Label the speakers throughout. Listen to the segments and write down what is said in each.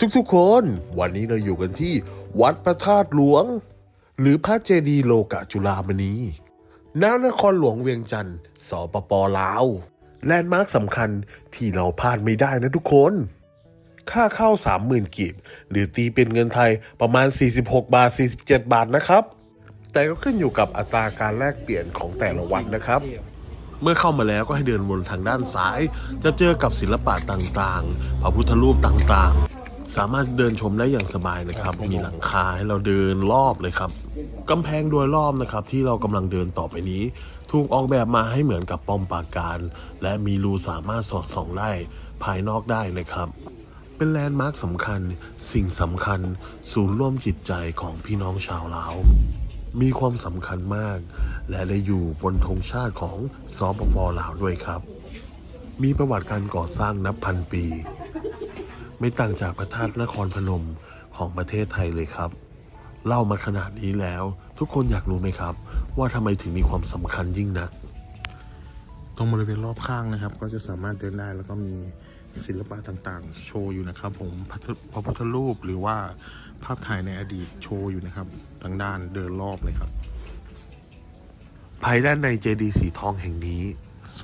Speaker 1: ทุกๆคน วันนี้เราอยู่กันที่วัดพระธาตุหลวง หรือพระเจดีย์โลกะจุฬามณีณนครหลวงเวียงจันทร์สปปลาว แลนด์มาร์คสำคัญที่เราพลาดไม่ได้นะทุกคน ค่าเข้า 30,000กีบ หรือตีเป็นเงินไทยประมาณ 46 บาท 47 บาทนะครับ แต่ก็ขึ้นอยู่กับอัตราการแลกเปลี่ยนของแต่ละวันนะครับเมื่อเข้ามาแล้วก็ให้เดินวนทางด้านซ้าย จะเจอกับศิลปะต่างๆ พระพุทธรูปต่างๆ สามารถเดินชมได้อย่างสบายนะครับ มีหลังคาให้เราเดินรอบเลยครับกำแพงโดยรอบนะครับ ที่เรากำลังเดินต่อไปนี้ ถูกออกแบบมาให้เหมือนกับป้อมปราการ และมีรูสามารถสอดส่องได้ภายนอกได้นะครับ เป็นแลนด์มาร์คสำคัญ สิ่งสำคัญ ศูนย์ร่วมจิตใจของพี่น้องชาวลาวมีความสำคัญมาก และได้อยู่บนธงชาติของสปปลาวด้วยครับ มีประวัติการก่อสร้างนับพันปี ไม่ต่างจากพระธาตุนครพนมของประเทศไทยเลยครับ เล่ามาขนาดนี้แล้ว ทุกคนอยากรู้ไหมครับ ว่าทำไมถึงมีความสำคัญยิ่งนัก
Speaker 2: ตรงบริเวณรอบข้างนะครับ ก็จะสามารถเดินได้แล้วก็มีศิลปะต่างๆ โชว์อยู่นะครับ ผมพระพุทธพระพุทธรูปหรือว่าภาพถ่ายในอดีตโชว์อยู่นะครับทางด้านเดินรอบเลยครับ
Speaker 1: ภายด้านในเจดีย์สีทองแห่งนี้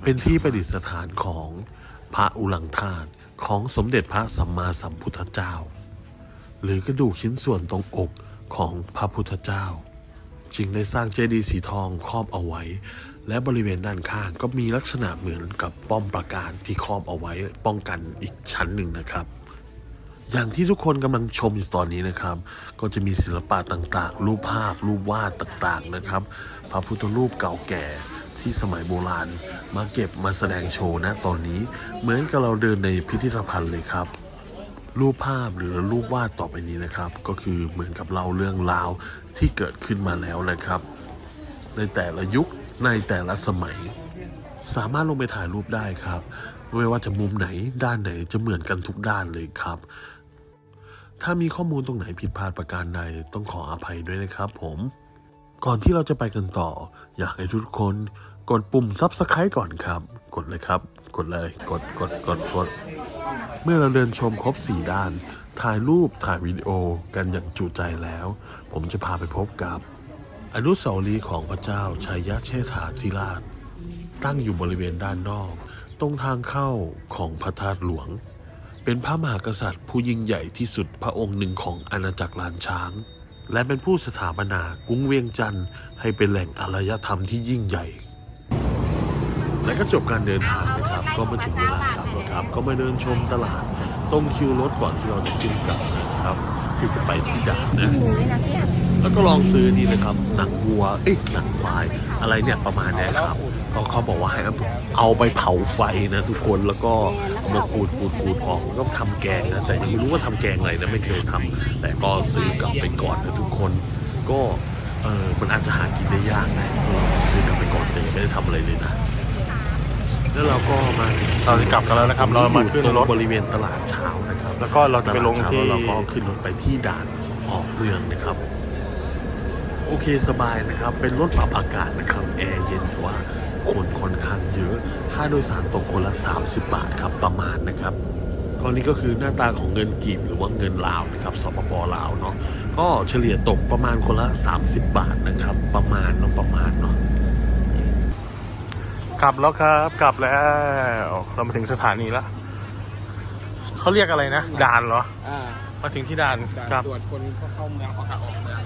Speaker 1: เป็นที่ประดิษฐานของพระอุลังธาตุ ของสมเด็จพระสัมมาสัมพุทธเจ้า หรือกระดูกชิ้นส่วนตรงอกของพระพุทธเจ้า จึงได้สร้างเจดีย์สีทองครอบเอาไว้ และบริเวณด้านข้างก็มีลักษณะเหมือนกับป้อมปราการที่ครอบเอาไว้ป้องกันอีกชั้นหนึ่งนะครับ อย่างที่ทุกคนกำลังชมอยู่ตอนนี้นะครับ ก็จะมีศิลปะต่างๆ รูปภาพรูปวาดต่างๆนะครับ พระพุทธรูปเก่าแก่ ที่สมัยโบราณ มาเก็บมาแสดงโชว์นะตอนนี้ เหมือนกับเราเดินในพิพิธภัณฑ์เลยครับ รูปภาพหรือรูปวาดต่อไปนี้นะครับ ก็คือเหมือนกับเล่าเรื่องราวที่เกิดขึ้นมาแล้วนะครับ ในแต่ละยุคในแต่ละสมัย สามารถลงไปถ่ายรูปได้ครับ ไม่ว่าจะมุมไหนด้านไหนจะเหมือนกันทุกด้านเลยครับถ้ามีข้อมูลตรงไหนผิดพลาดประการใดต้องขออภัยด้วยนะครับผม ก่อนที่เราจะไปกันต่อ อยากให้ทุกคน กดปุ่ม Subscribe ก่อนครับ กดเลยครับ กดเลย กด กด กด กด เมื่อเราเดินชมครบ 4 ด้าน ถ่ายรูป ถ่ายวิดีโอ กันอย่างจุใจแล้ว ผมจะพาไปพบกับ อนุสาวรีย์ของพระเจ้าชัยยะเชษฐาธิราช ตั้งอยู่บริเวณด้านนอก ตรงทางเข้าของพระธาตุหลวง เป็นพระมหากษัตริย์ผู้ยิ่งใหญ่ที่สุดพระองค์หนึ่งของอาณาจักรลานช้างและเป็นผู้สถาปนากรุงเวียงจันทร์ให้เป็นแหล่งอารยธรรมที่ยิ่งใหญ่ และก็จบการเดินทางนะครับ ก็มาถึงเวลากลับแล้วครับ ก็มาเดินชมตลาดตรงคิวรถก่อนที่เราจะขึ้นกลับนะครับที่จะไปที่ด่านนะแล้วก็ลองซื้อนี่นะครับหนังวัวเอ้ยหนังควายอะไรเนี่ยประมาณนี้ครับเขาเขาบอกว่าให้เอาไปเผาไฟนะทุกคนแล้วก็ามาขูดขูดขูดออกแล้วก็ทำแกงนะแต่ยังไม่รู้ว่าทำแกงอะไรนะไม่เคยทำแต่ก็ซื้อกลับไปก่อนนะทุกคนก็เออมันอาจจะหากินได้ยากนะก็ซื้อกลับไปก่อนแต่ยังไม่ได้ทำอะไรเลยนะ แล้วเราก็มาถึง
Speaker 2: เราจะกลับกันแล้วนะครับ เรามาขึ้น
Speaker 1: ตรง
Speaker 2: รถ
Speaker 1: บริเวณตลาดเช้านะครับ
Speaker 2: แล้วก็เราจะไปลงที่
Speaker 1: ตาดเช้าแล้วเราก็ขึ้นรถไปที่ด่านออกเมืองนะครับ โอเคสบายนะครับ เป็นรถปรับอากาศนะครับแอร์เย็นแต่ว่าคนค่อนข้างเยอะ ค่าโดยสารตกคนละ 30 บาทครับประมาณนะครับก็นี่ก็คือหน้าตาของเงินกีบหรือว่าเงินลาวนะครับสปปลาวเนาะก็เฉลี่ยตกประมาณคนละ 30 บาทนะครับ ประมาณเนาะประมาณเนาะ
Speaker 2: กลับแล้วครับ กลับแล้ว เรามาถึงสถานีแล้วเขาเรียกอะไรนะ ด่านเหรอ
Speaker 3: อ่า
Speaker 2: มาถึงที่ด่าน
Speaker 3: ด่าน
Speaker 2: ครับ
Speaker 3: ตรวจคนเข้าเข้าเมืองออกออกเมือง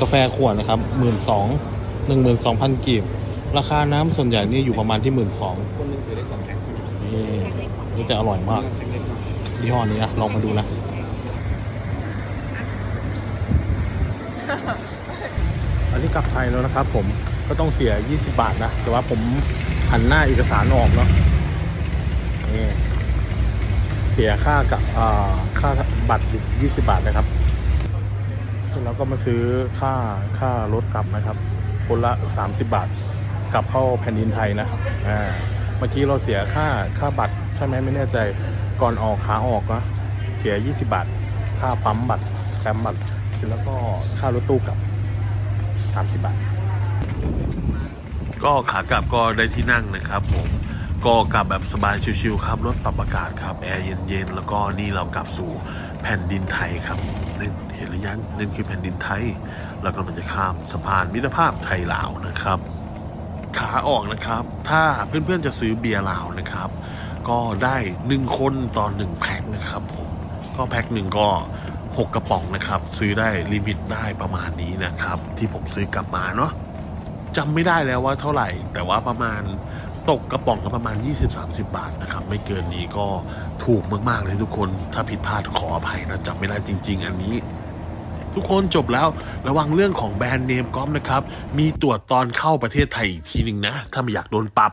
Speaker 2: กาแฟขวดนะครับหมื่นสองหนึ่งหมื่นสองพันกีบ ราคาน้ำส่วนใหญ่นี่อยู่ประมาณที่หมื่นสอง
Speaker 3: คนหนึงถือได้สองแพ็ค
Speaker 2: นี่นี่แต่อร่อยมาก
Speaker 3: แพ็คเล็กกว่า
Speaker 2: ยี่ห้อนี้นะลองมาดูนะ อันนี้กลับไทยแล้วนะครับผม ก็ต้องเสีย 20 บาทนะ แต่ว่าผมหันหน้าเอกสารออกเนาะนี่เสียค่ากับค่าบัตรอีก20 บาทนะครับเสร็จแล้วก็มาซื้อค่าค่ารถกลับนะครับ คนละ 30 บาท กลับเข้าแผ่นดินไทยนะอ่าเมื่อกี้เราเสียค่าค่าบัตรใช่ไหมไม่แน่ใจก่อนออกขาออกนะเสีย 20 บาท ค่าปั๊มบัตรแต้มบัตรเสร็จแล้วก็ค่ารถตู้กลับ 30 บาท
Speaker 1: ก็ขากลับก็ได้ที่นั่งนะครับผมก็กลับแบบสบายชิวๆครับรถปรับอากาศครับแอร์เย็นๆแล้วก็นี่เรากลับสู่แผ่นดินไทยครับนี่เห็นหรือยังนั่นคือแผ่นดินไทยแล้วก็มันจะข้ามสะพานมิตรภาพไทยลาวนะครับ ขาออกนะครับ ถ้าเพื่อนๆจะซื้อเบียร์ลาวนะครับ ก็ได้หนึ่งคนต่อหนึ่งแพ็คนะครับผมก็แพ็คหนึ่งก็หกกระป๋องนะครับ ซื้อได้ลิมิตได้ประมาณนี้นะครับ ที่ผมซื้อกลับมาเนาะ จำไม่ได้แล้วว่าเท่าไหร่ แต่ว่าประมาณตกกระป๋องก็ประมาณ 20-30 บาทนะครับ ไม่เกินนี้ก็ถูกมาก ๆ เลยทุกคนถ้าผิดพลาดขออภัยนะจำไม่ได้จริง ๆ อันนี้ ทุกคนจบแล้วระวังเรื่องของแบรนด์เนมก๊อฟนะครับ มีตรวจตอนเข้าประเทศไทยอีกทีหนึ่งนะ ถ้าไม่อยากโดนปรับ